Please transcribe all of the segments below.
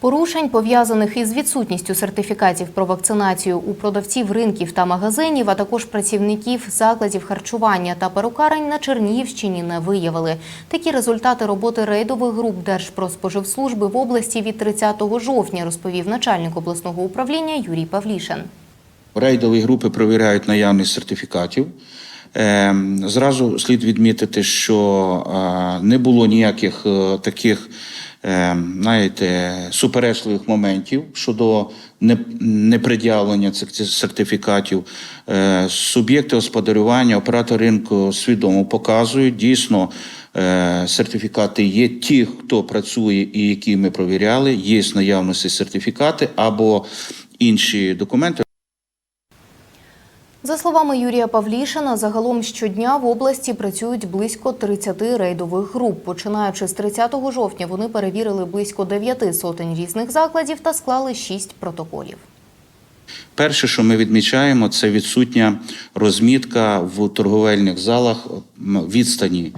Порушень, пов'язаних із відсутністю сертифікатів про вакцинацію у продавців ринків та магазинів, а також працівників закладів харчування та перукарень на Чернігівщині не виявили. Такі результати роботи рейдових груп Держпродспоживслужби в області від 30 жовтня, розповів начальник обласного управління Юрій Павлішин. Рейдові групи перевіряють наявність сертифікатів. Ем, Зразу слід відмітити, що е, не було ніяких е, таких, ем, знаєте, суперечливих моментів щодо не- непред'явлення цих сертифікатів. Е, Суб'єкти господарювання, оператори ринку свідомо показують. Дійсно, сертифікати є ті, хто працює і які ми провіряли, є наявності сертифікати або інші документи. За словами Юрія Павлішина, загалом щодня в області працюють близько 30 рейдових груп. Починаючи з 30 жовтня, вони перевірили близько 9 сотень різних закладів та склали 6 протоколів. Перше, що ми відмічаємо, це відсутня розмітка в торговельних залах відстані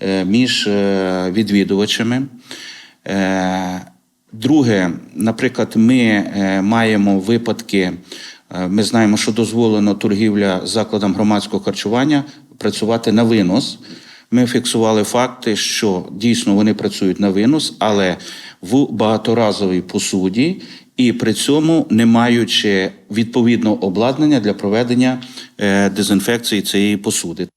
е, між е, відвідувачами. Е, Друге, наприклад, ми маємо випадки. Е, Ми знаємо, що дозволено торгівля закладам громадського харчування працювати на винос. Ми фіксували факти, що дійсно вони працюють на винос, але в багаторазовій посуді, і при цьому не маючи відповідного обладнання для проведення е, дезінфекції цієї посуди.